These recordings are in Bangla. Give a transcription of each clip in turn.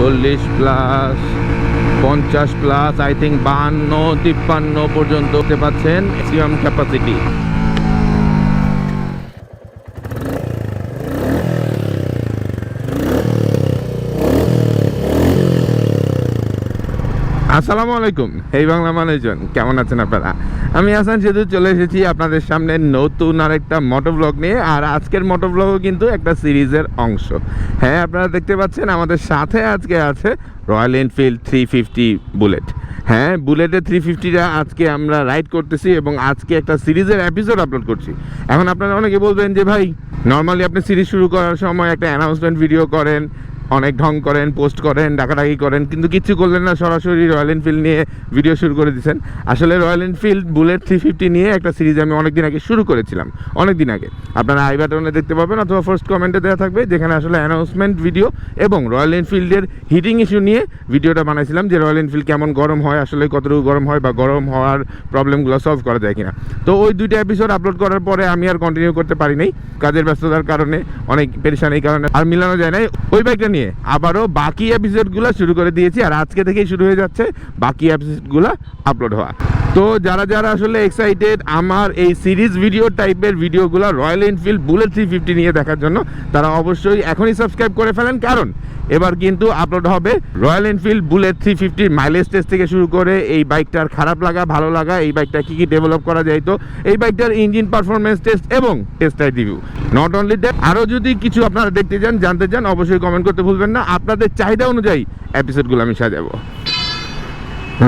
চল্লিশ প্লাস পঞ্চাশ প্লাস আই থিঙ্ক বাহান্ন তিপ্পান্ন পর্যন্ত হতে পাচ্ছেন ম্যাক্সিমাম ক্যাপাসিটি আসসালামু আলাইকুম। এই বাংলা মানুষজন, কেমন আছেন আপনারা? আমি আসান সেতু চলে এসেছি আপনাদের সামনে নতুন আরেকটা মোটো ব্লগ নিয়ে, আর আজকের মোটো ব্লগও কিন্তু একটা সিরিজের অংশ। হ্যাঁ আপনারা দেখতে পাচ্ছেন, আমাদের সাথে আজকে আছে Royal Enfield three fifty Bullet হ্যাঁ বুলেটের থ্রি ফিফটিটা আজকে আমরা রাইড করতেছি এবং আজকে একটা সিরিজের এপিসোড আপলোড করছি। এখন আপনারা অনেকে বলবেন যে ভাই নর্মালি আপনি সিরিজ শুরু করার সময় একটা অ্যানাউন্সমেন্ট ভিডিও করেন অনেক ঢং করেন, পোস্ট করেন, ডাকাডাকি করেন, কিন্তু কিচ্ছু করলেন না, সরাসরি রয়্যাল এনফিল্ড নিয়ে ভিডিও শুরু করে দিয়েছেন। আসলে Royal Enfield Bullet three fifty নিয়ে একটা সিরিজ আমি অনেক দিন আগে শুরু করেছিলাম অনেক দিন আগে। আপনারা আই বাটনে দেখতে পাবেন অথবা ফার্স্ট কমেন্টে দেওয়া থাকবে, যেখানে আসলে অ্যানাউন্সমেন্ট ভিডিও এবং রয়্যাল এনফিল্ডের হিটিং ইস্যু নিয়ে ভিডিওটা বানাইছিলাম, যে রয়্যাল এনফিল্ড কেমন গরম হয়, আসলে কতটুকু গরম হয় বা গরম হওয়ার প্রবলেমগুলো সলভ করা যায় কিনা। তো ওই দুইটা এপিসোড আপলোড করার পরে আমি আর কন্টিনিউ করতে পারি নাই, কাজের ব্যস্ততার কারণে, অনেক পেরেশান এই কারণে, আর মিলানো যায় নাই। ওই বাইকটা নিয়ে আবারও বাকি এপিসোডগুলো শুরু করে দিয়েছি, আর আজকে থেকেই শুরু হয়ে যাচ্ছে বাকি এপিসোডগুলো আপলোড হওয়া। তো যারা যারা আসলে এক্সাইটেড আমার এই সিরিজ ভিডিও টাইপের ভিডিওগুলো Royal Enfield Bullet three fifty নিয়ে দেখার জন্য, তারা অবশ্যই এখনই সাবস্ক্রাইব করে ফেলেন। কারণ এবার কিন্তু আপলোড হবে রয়্যাল এনফিল্ড বুলেট থ্রি ফিফটির মাইলেজ টেস্ট থেকে শুরু করে এই বাইকটার খারাপ লাগা, ভালো লাগা, এই বাইকটা কী কী ডেভেলপ করা যায় তো, এই বাইকটার ইঞ্জিন পারফরমেন্স টেস্ট এবং test ride review not only that আরও যদি কিছু আপনারা দেখতে চান, জানতে চান, অবশ্যই কমেন্ট করতে ভুলবেন না। আপনাদের চাহিদা অনুযায়ী এপিসোডগুলো আমি সাজাবো।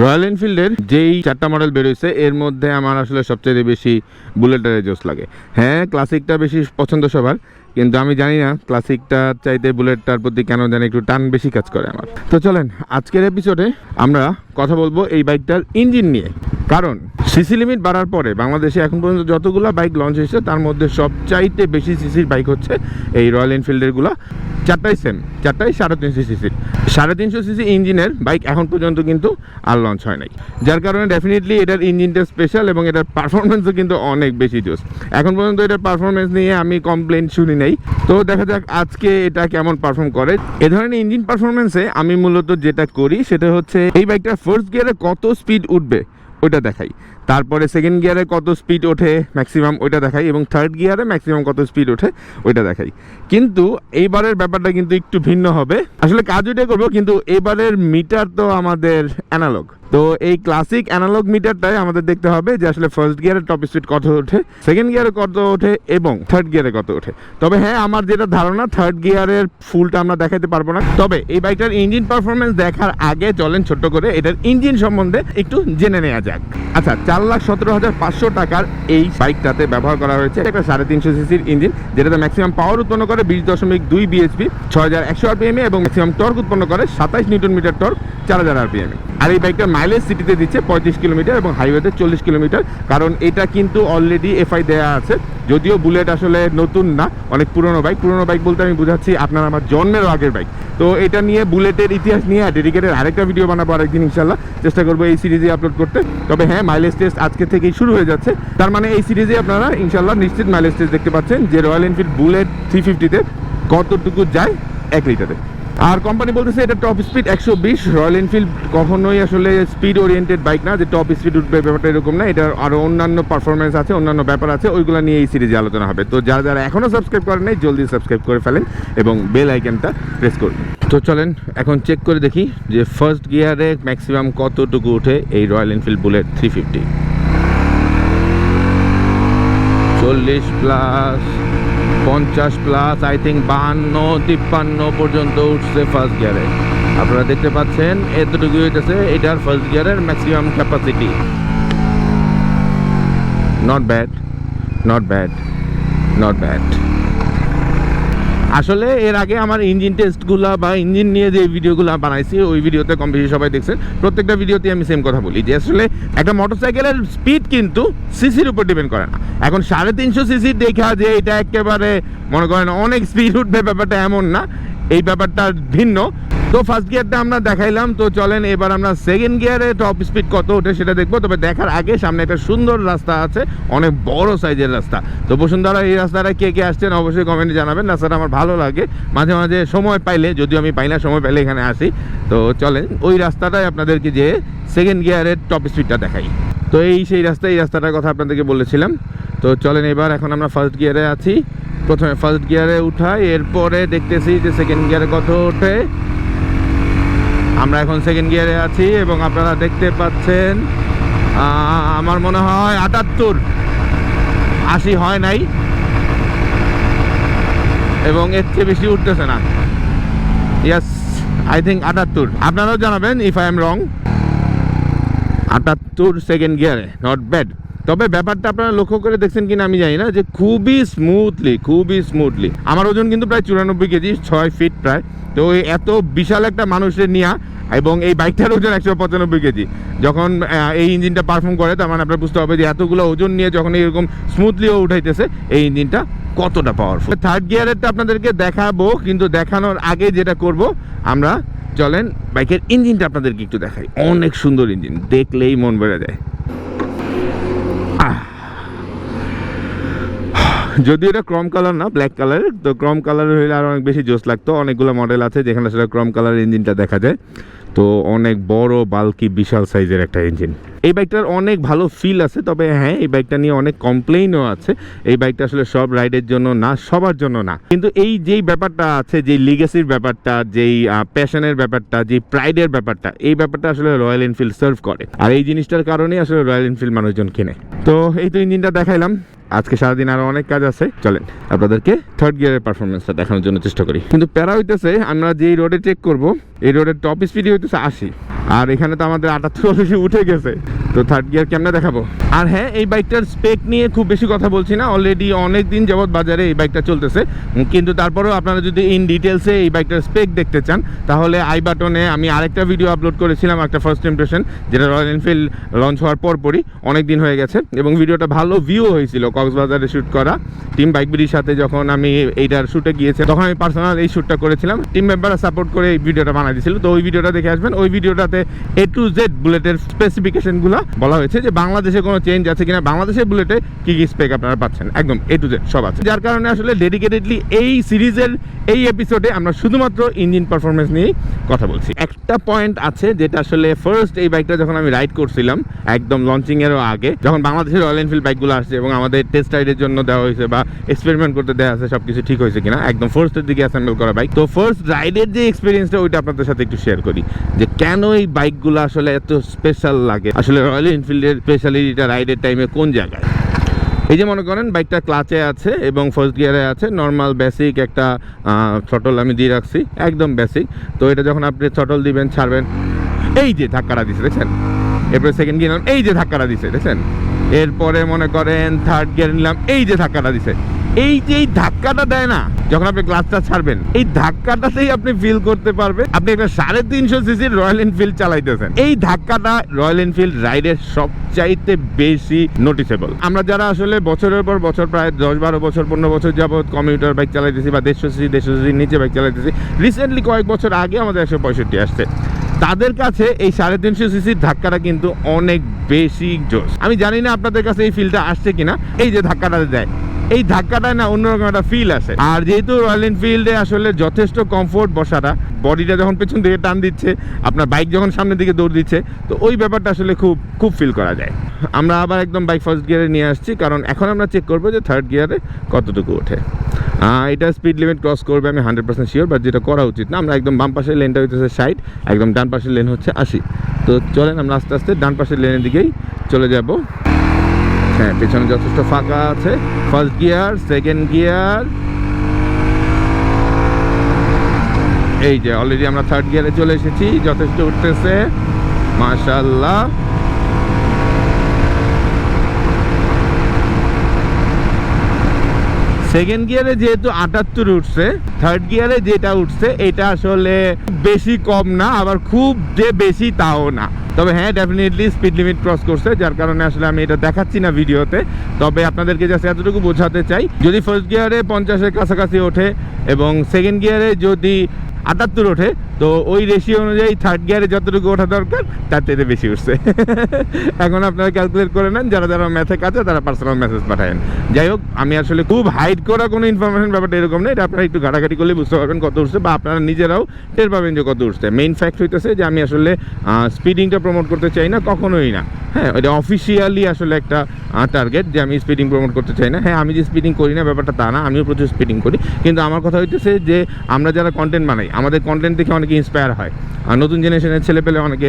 রয়্যাল এনফিল্ডের যেই চারটা মডেল বেরোয়েছে এর মধ্যে আমার আসলে সবচেয়ে বেশি বুলেটের জোস লাগে। হ্যাঁ ক্লাসিকটা বেশি পছন্দ সবার, কিন্তু আমি জানি না ক্লাসিকটা চাইতে বুলেটটার প্রতি কেন জানি একটু টান বেশি কাজ করে আমার। তো চলেন, আজকের এপিসোডে আমরা কথা বলব এই বাইকটার ইঞ্জিন নিয়ে। কারণ সিসি লিমিট বাড়ার পরে বাংলাদেশে এখন পর্যন্ত যতগুলো বাইক লঞ্চ হয়েছে, তার মধ্যে সবচাইতে বেশি সিসির বাইক হচ্ছে এই রয়্যাল এনফিল্ডেরগুলো চারটাই সেম চারটাই সাড়ে তিনশো সিসি সাড়ে তিনশো সিসি ইঞ্জিনের বাইক এখন পর্যন্ত কিন্তু আর লঞ্চ হয় নাই। যার কারণে ডেফিনেটলি এটার ইঞ্জিনটা স্পেশাল এবং এটার পারফরমেন্সও কিন্তু অনেক বেশি জোস এখন পর্যন্ত এটার পারফরমেন্স নিয়ে আমি কমপ্লেন শুনি নাই। তো দেখা যাক আজকে এটা কেমন পারফর্ম করে। এ ধরনের ইঞ্জিন পারফরমেন্সে আমি মূলত যেটা করি সেটা হচ্ছে এই বাইকটা ফার্স্ট গিয়ারে কত স্পিড উঠবে? ওইটা দেখাই। তারপরে সেকেন্ড গিয়ারে কত স্পিড ওঠে ম্যাক্সিমাম ওইটা দেখাই এবং থার্ড গিয়ারে ম্যাক্সিমাম কত স্পিড ওঠে ওইটা দেখাই। কিন্তু এইবারের ব্যাপারটা কিন্তু একটু ভিন্ন হবে। আসলে কাজ ওইটাই করব, কিন্তু এবারের মিটার তো আমাদের অ্যানালগ তো এই ক্লাসিক অ্যানালগ মিটারটাই আমাদের দেখতে হবে যে আসলে ফার্স্ট গিয়ারের টপ স্পিড কত ওঠে সেকেন্ড গিয়ারে কত ওঠে এবং থার্ড গিয়ারে কত ওঠে। তবে হ্যাঁ আমার যেটা ধারণা থার্ড গিয়ারের ফুলটা আমরা দেখাতে পারব না। তবে এই বাইকটার ইঞ্জিন পারফরমেন্স দেখার আগে চলেন ছোট্ট করে এটার ইঞ্জিন সম্বন্ধে একটু জেনে নেওয়া যাক। আচ্ছা চার লাখ সতেরো হাজার পাঁচশো টাকার এই বাইকটাতে ব্যবহার করা হয়েছে একটা সাড়ে তিনশো সিসির ইঞ্জিন যেটাতে ম্যাক্সিমাম পাওয়ার উৎপন্ন করে বিশ দশমিক দুই বিএসপি ছয় হাজার একশো আরপিএম এবং ম্যাক্সিমাম টর্ক উৎপন্ন করে সাতাইশ নিউটন মিটার টর্ক চার হাজার আরপিএম আর এই বাইকটার মাইলেজ সিটিতে দিচ্ছে পঁয়ত্রিশ কিলোমিটার এবং হাইওয়েতে চল্লিশ কিলোমিটার। কারণ এটা কিন্তু অলরেডি এফআই দেওয়া আছে। যদিও বুলেট আসলে নতুন না, অনেক পুরনো বাইক পুরনো বাইক বলতে আমি বুঝাচ্ছি আপনার আমার জন্মের আগের বাইক তো এটা নিয়ে বুলেটের ইতিহাস নিয়ে ডেডিকেটেড আরেকটা ভিডিও বানাবো আরেকদিন ইনশাল্লাহ চেষ্টা করব এই সিরিজে আপলোড করতে। তবে হ্যাঁ মাইলেজ টেস্ট আজকে থেকেই শুরু হয়ে যাচ্ছে। তার মানে এই সিরিজে আপনারা ইনশাল্লাহ নিশ্চিত মাইলেজ টেস্ট দেখতে পাচ্ছেন যে রয়্যাল এনফিল্ড বুলেট থ্রি ফিফটিতে কতটুকু যায়? এক লিটারে। আর কোম্পানি বলতেছে এটা টপ স্পিড একশো বিশ রয়্যাল এনফিল্ড কখনোই আসলে স্পিড ওরিয়েন্টেড বাইক না, যে টপ স্পিড উঠবে ব্যাপারটা এরকম না, এটার আরও অন্যান্য পারফরমেন্স আছে, অন্যান্য ব্যাপার আছে, ওইগুলো নিয়ে এই সিরিজে আলোচনা হবে। তো যারা যারা এখনও সাবস্ক্রাইব করেন নাই, জলদি সাবস্ক্রাইব করে ফেলেন এবং বেল আইকনটা প্রেস করুন। তো চলেন, এখন চেক করে দেখি যে ফার্স্ট গিয়ারে ম্যাক্সিমাম কতটুকু উঠে এই Royal Enfield Bullet three fifty চল্লিশ প্লাস পঞ্চাশ প্লাস আই থিঙ্ক বাহান্ন, তিপ্পান্ন পর্যন্ত উঠছে ফার্স্ট গিয়ারে আপনারা দেখতে পাচ্ছেন, এতটুকু হইতেছে এটার ফার্স্ট গিয়ারের maximum capacity not bad not bad not bad আসলে এর আগে আমার ইঞ্জিন টেস্টগুলো বা ইঞ্জিন নিয়ে যে ভিডিওগুলো বানাইছি, ওই ভিডিওতে কম বেশি সবাই দেখছেন। প্রত্যেকটা ভিডিওতে আমি সেম কথা বলি যে আসলে একটা মোটরসাইকেলের স্পিড কিন্তু সিসির উপর ডিপেন্ড করে না। এখন সাড়ে তিনশো সিসির দেখা যে এটা একেবারে, মনে করেন, অনেক স্পিড উঠবে, ব্যাপারটা এমন না। এই ব্যাপারটা ভিন্ন। তো ফার্স্ট গিয়ারটা আমরা দেখাইলাম, তো চলেন এবার আমরা সেকেন্ড গিয়ারে টপ স্পিড কত ওঠে সেটা দেখব। তবে দেখার আগে সামনে একটা সুন্দর রাস্তা আছে, অনেক বড় সাইজের রাস্তা। তো বসুন্ধরা, এই রাস্তাটা কে কে আসছেন অবশ্যই কমেন্টে জানাবেন। রাস্তাটা আমার ভালো লাগে। মাঝে মাঝে সময় পাইলে, যদিও আমি পাই না, সময় পাইলে এখানে আসি। তো চলেন, ওই রাস্তাটাই আপনাদেরকে যে সেকেন্ড গিয়ারের টপ স্পিডটা দেখাই। তো এই সেই রাস্তা, এই রাস্তাটার কথা আপনাদেরকে বলেছিলাম। তো চলেন এবার এখন আমরা ফার্স্ট গিয়ারে আছি। প্রথমে ফার্স্ট গিয়ারে উঠাই, এরপরে দেখতেছি যে সেকেন্ড গিয়ারে কত ওঠে। আমরা এখন সেকেন্ড গিয়ারে আছি এবং আপনারা দেখতে পাচ্ছেন আমার মনে হয় আটাত্তর। আশি হয় নাই। এবং এর চেয়ে বেশি উঠতেছে না। ইয়াস আই থিঙ্ক আটাত্তর। আপনারাও জানাবেন ইফ আই এম রং আটাত্তর সেকেন্ড গিয়ারে নট ব্যাড তবে ব্যাপারটা আপনারা লক্ষ্য করে দেখছেন কিনা আমি জানি না, যে খুবই স্মুথলি খুবই স্মুথলি আমার ওজন কিন্তু প্রায় চুরানব্বই কেজি, ছয় ফিট প্রায়। তো এত বিশাল একটা মানুষের নিয়া এবং এই বাইকটার ওজন একশো পঁচানব্বই কেজি। যখন এই ইঞ্জিনটা পারফর্ম করে, তার মানে আপনার বুঝতে হবে যে এতগুলো ওজন নিয়ে যখন এরকম স্মুথলিও উঠাইতেছে, এই ইঞ্জিনটা কতটা পাওয়ারফুল থার্ড গিয়ারেরটা আপনাদেরকে দেখাবো, কিন্তু দেখানোর আগে যেটা করব, আমরা চলেন বাইকের ইঞ্জিনটা আপনাদেরকে একটু দেখাই। অনেক সুন্দর ইঞ্জিন, দেখলেই মন বেড়ে যায়। যদিও এটা ক্রম কালার না ব্ল্যাক কালারের, তো ক্রম কালারের হইলে আর অনেক বেশি জোস লাগতো। অনেকগুলো মডেল আছে যেখানে সেটা ক্রম কালার ইঞ্জিনটা দেখা যায়। তো অনেক বড় বালকি বিশাল সাইজের একটা ইঞ্জিন এই বাইকটার অনেক ভালো ফিল আছে, তবে হ্যাঁ এই বাইকটা নিয়ে অনেক কমপ্লেইনও আছে। এই বাইকটা আসলে সব রাইডের জন্য না, সবার জন্য না। কিন্তু এই যেই ব্যাপারটা আছে, যেই লিগেসির ব্যাপারটা, যেই প্যাশনের ব্যাপারটা, যেই প্রাইডের ব্যাপারটা, এই ব্যাপারটা আসলে রয়্যাল এনফিল্ড সার্ভ করে। আর এই জিনিসটার কারণেই আসলে রয়্যাল এনফিল্ড মানুষজন কেনে। তো এই তো ইঞ্জিনটা দেখাইলাম। আজকে সারাদিন আরও অনেক কাজ আছে। চলেন, আপনাদেরকে থার্ড গিয়ারের পারফরমেন্সটা দেখানোর জন্য চেষ্টা করি। কিন্তু প্যারা হইতেছে, আমরা যেই রোডে চেক করব এই রোডের টপ স্পিডই হইতেছে আশি। আর এখানে তো আমাদের আটাত্তর উঠে গেছে। তো থার্ড গিয়ার কেমনে দেখাবো? আর হ্যাঁ এই বাইকটার স্পেক নিয়ে খুব বেশি কথা বলছি না। অলরেডি অনেক দিন যাবৎ বাজারে এই বাইকটা চলতেছে। কিন্তু তারপরেও আপনারা যদি ইন ডিটেলসে এই বাইকটার স্পেক দেখতে চান, তাহলে আই বাটনে আমি আরেকটা ভিডিও আপলোড করেছিলাম একটা ফার্স্ট ইমপ্রেশন যেটা রয়্যাল এনফিল্ড লঞ্চ হওয়ার পরপরই অনেক দিন হয়ে গেছে। এবং ভিডিওটা ভালো ভিউ হয়েছিল কক্সবাজারে শ্যুট করা। টিম বাইকবিরির সাথে যখন আমি এইটার শ্যুটে গিয়েছে তখন আমি পার্সোনাল এই শ্যুটটা করেছিলাম। টিম মেম্বাররা সাপোর্ট করে এই ভিডিওটা বানাই দিয়েছিল তো ওই ভিডিওটা দেখে আসবেন। ওই ভিডিওটাতে এ টু জেড বুলেটের স্পেসিফিকেশনগুলো বলা হয়েছে যে বাংলাদেশে কোনো চেঞ্জ আছে কিনা, বাংলাদেশের বুলেটে কি কি স্পেক আপনারা পাচ্ছেন? একদম এ টু জেড সব আছে। যার কারণে আসলে ডেডিকেটেডলি এই সিরিজের এই এপিসোডে আমরা শুধুমাত্র ইঞ্জিন পারফরমেন্স নিয়েই কথা বলছি। একটা পয়েন্ট আছে যেটা আসলে ফার্স্ট এই বাইকটা যখন আমি রাইড করছিলাম, একদম লঞ্চিং এরও আগে, যখন বাংলাদেশের রয়্যাল এনফিল্ড বাইকগুলো আসছে এবং আমাদের টেস্ট রাইডের জন্য দেওয়া হয়েছে বা এক্সপেরিমেন্ট করতে দেওয়া আছে, সবকিছু ঠিক হয়েছে কিনা, একদম ফার্স্টের দিকে অ্যাসেম্বল করা বাইক তো ফার্স্ট রাইডের যে এক্সপিরিয়েন্সটা ওইটা আপনাদের সাথে একটু শেয়ার করি যে কেন এই বাইকগুলো আসলে এত স্পেশাল লাগে? আসলে রয়্যাল এনফিল্ডের স্পেশালিটিটা রাইডের টাইমে কোন জায়গায়? এই যে মনে করেন বাইকটা ক্লাচে আছে এবং ফার্স্ট গিয়ারে আছে নর্মাল বেসিক একটা থটল আমি দিয়ে রাখছি, একদম বেসিক তো এটা যখন আপনি থটল দিবেন, ছাড়বেন, এই যে ধাক্কাটা দিছে, দেখছেন? এরপরে সেকেন্ড গিয়ার নিলাম এই যে ধাক্কাটা দিছে, দেখছেন? এরপরে মনে করেন থার্ড গিয়ার নিলাম, এই যে ধাক্কাটা দিছে। এই যে এই ধাক্কাটা দেয় না, যখন আপনি ক্লাসটা ছাড়বেন, এই ধাক্কাটাতেই আপনি ফিল করতে পারবেন। আপনি একটা সাড়ে তিনশো সিসির রয়্যাল এনফিল্ড চালাইতেছেন। এই ধাক্কাটা রয়্যাল এনফিল্ড রাইডের সবচাইতে বেশি নোটিসেবল আমরা যারা আসলে বছরের পর বছর, প্রায় দশ বারো বছর, পনেরো বছর যাবৎ কমিউটার বাইক চালাইতেছি বা দেড়শো সিসি দেড়শো সিসির নিচে বাইক চালাইতেছি রিসেন্টলি কয়েক বছর আগে আমাদের একশো পঁয়ষট্টি আসছে। তাদের কাছে এই সাড়ে তিনশো সিসির ধাক্কাটা কিন্তু অনেক বেশি জোশ। আমি জানি না আপনাদের কাছে এই ফিলটা আসছে কিনা। এই যে ধাক্কাটা দেয় এই ধাক্কাটা না অন্যরকম একটা ফিল আসে। আর যেহেতু রয়্যাল এনফিল্ডে আসলে যথেষ্ট কমফোর্ট বসাটা বডিটা যখন পেছন দিকে টান দিচ্ছে, আপনার বাইক যখন সামনের দিকে দৌড় দিচ্ছে, তো ওই ব্যাপারটা আসলে খুব খুব ফিল করা যায়। আমরা আবার একদম বাইক ফার্স্ট গিয়ারে নিয়ে আসছি, কারণ এখন আমরা চেক করব যে থার্ড গিয়ারে কতটুকু ওঠে। এটা স্পিড লিমিট ক্রস করবে, আমি হান্ড্রেড পার্সেন্ট শিওর বাট যেটা করা উচিত না, আমরা একদম বাম পাশের লেনটা হইতেছে ষাট, একদম ডান পাশের লেন হচ্ছে আশি। তো চলেন আমরা আস্তে আস্তে ডান পাশের লেনের দিকেই চলে যাব। হ্যাঁ পেছনে যথেষ্ট ফাঁকা আছে। ফার্স্ট গিয়ার সেকেন্ড গিয়ার এই যে অলরেডি আমরা থার্ড গিয়ারে চলে এসেছি, যথেষ্ট উঠতেছে। মাশাল্লাহ সেকেন্ড গিয়ারে যেহেতু আটাত্তর উঠছে থার্ড গিয়ারে যেটা উঠছে, এটা আসলে বেশি কম না, আবার খুব যে বেশি তাও না। তবে হ্যাঁ ডেফিনেটলি স্পিড লিমিট ক্রস করছে, যার কারণে আসলে আমি এটা দেখাচ্ছি না ভিডিওতে। তবে আপনাদেরকে জাস্ট এতটুকু বোঝাতে চাই, যদি ফার্স্ট গিয়ারে পঞ্চাশের কাছাকাছি ওঠে এবং সেকেন্ড গিয়ারে যদি আটাত্তর ওঠে। তো ওই রেশিও অনুযায়ী থার্ড গিয়ারে যতটুকু ওঠা দরকার, তার থেকে বেশি উঠছে। এখন আপনারা ক্যালকুলেট করে নেন, যারা যারা ম্যাথে কাছে তারা পার্সোনাল মেসেজ পাঠায়েন। যাই হোক, আমি আসলে খুব হাইড করা কোনো ইনফরমেশন ব্যাপারটা এরকম নেই এটা আপনারা একটু ঘাটাঘাটি করলে বুঝতে পারবেন কত উঠছে, বা আপনারা নিজেরাও টের পাবেন যে কত উঠছে। মেইন ফ্যাক্ট হইতেছে যে আমি আসলে স্পিডিংটা প্রমোট করতে চাই না, কখনোই না। হ্যাঁ এটা অফিসিয়ালি আসলে একটা টার্গেট যে আমি স্পিডিং প্রমোট করতে চাই না। হ্যাঁ আমি যে স্পিডিং করি না, ব্যাপারটা তা না, আমিও প্রচুর স্পিডিং করি। কিন্তু আমার কথা হইতেছে যে, আমরা যারা কন্টেন্ট বানাই, আমাদের কন্টেন্ট দেখে অনেকে ইন্সপায়ার হয়। আর নতুন জেনারেশনের ছেলে পেলে অনেকে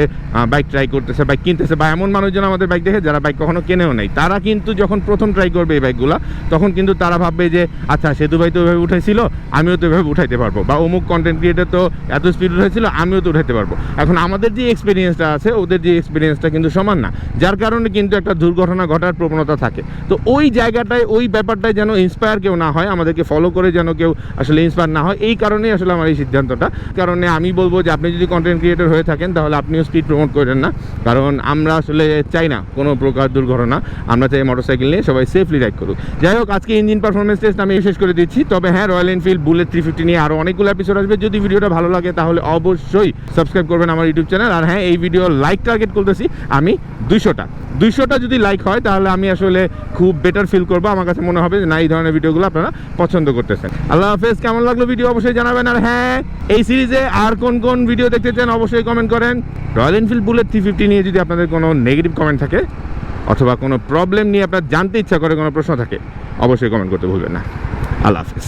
বাইক ট্রাই করতেছে বাইক কিনতেছে, বা এমন মানুষজন আমাদের বাইক দেখে যারা বাইক কখনো কেনেও নাই। তারা কিন্তু যখন প্রথম ট্রাই করবে এই বাইকগুলো তখন কিন্তু তারা ভাববে যে আচ্ছা সেতু ভাই তো এভাবে উঠাইছিল, আমিও তো এভাবে উঠাইতে পারব। বা অমুক কন্টেন্ট ক্রিয়েটার তো এত স্পিড উঠাইছিল, আমিও তো উঠাইতে পারব। এখন আমাদের যে এক্সপিরিয়েন্সটা আছে, ওদের যে এক্সপিরিয়েন্সটা কিন্তু সমান না। যার কারণে কিন্তু একটা দুর্ঘটনা ঘটার প্রবণতা থাকে। তো ওই জায়গাটায়, ওই ব্যাপারটায় যেন ইন্সপায়ার কেউ না হয়, আমাদেরকে ফলো করে যেন কেউ আসলে ইন্সপায়ার না হয়, এই কারণেই আসলে আমার এই সিদ্ধান্তটা। কারণে আমি বলব যে, আপনি যদি কন্টেন্ট ক্রিয়েটর হয়ে থাকেন, তাহলে আপনিও স্পিড প্রমোট করেন না। কারণ আমরা আসলে চাই না কোনো প্রকার দুর্ঘটনা। আমরা চাই মোটরসাইকেল নিয়ে সবাই সেফলি রাইড করুক। যাই হোক, আজকে ইঞ্জিন পারফরমেন্স টেস্ট আমি শেষ করে দিচ্ছি। তবে হ্যাঁ Royal Enfield Bullet three fifty নিয়ে আরও অনেকগুলো এপিসোড আসবে। যদি ভিডিওটা ভালো লাগে, তাহলে অবশ্যই সাবস্ক্রাইব করবেন আমার ইউটিউব চ্যানেল আর হ্যাঁ এই ভিডিও লাইক টার্গেট করতেছি। আমি দুইশোটা। দুইশোটা যদি লাইক হয়, তাহলে আমি আসলে খুব বেটার ফিল করব। আমার কাছে মনে হবে যে, না, এই ধরনের ভিডিওগুলো আপনারা পছন্দ করতেছেন। আল্লাহ হাফেজ, কেমন লাগল ভিডিও অবশ্যই জানাবেন। আর হ্যাঁ এই সিরিজে আর কোন কোন ভিডিও দেখতে চান, অবশ্যই কমেন্ট করেন। Royal Enfield Bullet three fifty নিয়ে যদি আপনাদের কোনো নেগেটিভ কমেন্ট থাকে, অথবা কোনো প্রবলেম নিয়ে আপনার জানতে ইচ্ছা করে কোনো প্রশ্ন থাকে, অবশ্যই কমেন্ট করতে ভুলবেন না। আল্লাহ হাফেজ।